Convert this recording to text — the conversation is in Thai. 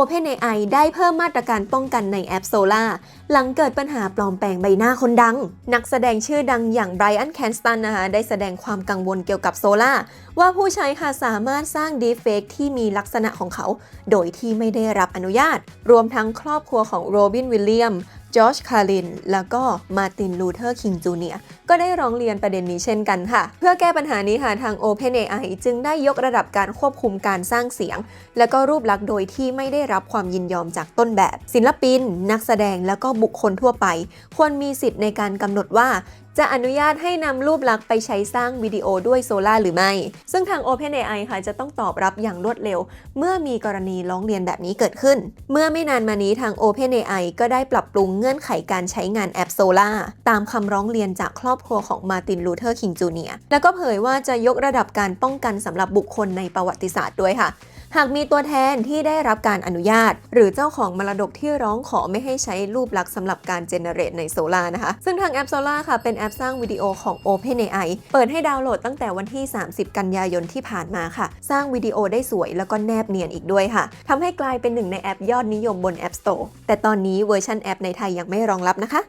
OpenAI ได้เพิ่มมาตรการป้องกันในแอป Solar หลังเกิดปัญหาปลอมแปลงใบหน้าคนดัง นักแสดงชื่อดังอย่างไบรอันแคนสตันนะคะได้แสดงความกังวลเกี่ยวกับ Solar ว่าผู้ใช้ค่ะสามารถสร้าง Deepfake ที่มีลักษณะของเขา โดยที่ไม่ได้รับอนุญาต รวมทั้งครอบครัวของโรบินวิลเลียม จอชคาริน แล้วก็มาร์ตินลูเทอร์คิงจูเนียก็ได้ร้องเรียนประเด็นนี้เช่นกันค่ะ เพื่อแก้ปัญหานี้ค่ะทาง OpenAI จึงได้ยกระดับการควบคุมการสร้างเสียง และก็รูปลักษณ์โดยที่ไม่ได้รับความยินยอมจากต้นแบบ ศิลปิน นักแสดงแล้วก็บุคคลทั่วไป ควรมีสิทธิ์ในการกำหนดว่า จะอนุญาตให้นำรูปลักษณ์ไปใช้สร้างวิดีโอด้วยโซล่าหรือไม่ ซึ่งทาง OpenAI ค่ะจะต้องตอบรับอย่างรวดเร็ว เมื่อมีกรณีร้องเรียนแบบนี้เกิดขึ้น เมื่อไม่นานมานี้ทาง OpenAI ก็ได้ปรับปรุงเงื่อนไขการใช้งานแอป Solar ตามคำร้องเรียนจากครอบครัวของมาตินลูเทอร์คิงจูเนียแล้วก็เผยว่าจะยกระดับการป้องกันสำหรับบุคคลในประวัติศาสตร์ด้วยค่ะ หากมีตัวแทนที่ได้รับการอนุญาต หรือเจ้าของมรดกที่ร้องขอไม่ให้ใช้รูปลักษณ์สำหรับการเจเนเรตใน Solar นะคะ ซึ่งทางแอป Solar ค่ะ เป็นแอปสร้างวิดีโอของ OpenAI เปิดให้ดาวน์โหลดตั้งแต่วันที่ 30 กันยายนที่ผ่านมาค่ะ สร้างวิดีโอได้สวยแล้วก็แนบเนียนอีกด้วยค่ะทำให้กลายเป็นหนึ่งในแอปยอดนิยมบน App Store แต่ตอนนี้เวอร์ชันแอปในไทยยังไม่รองรับนะคะ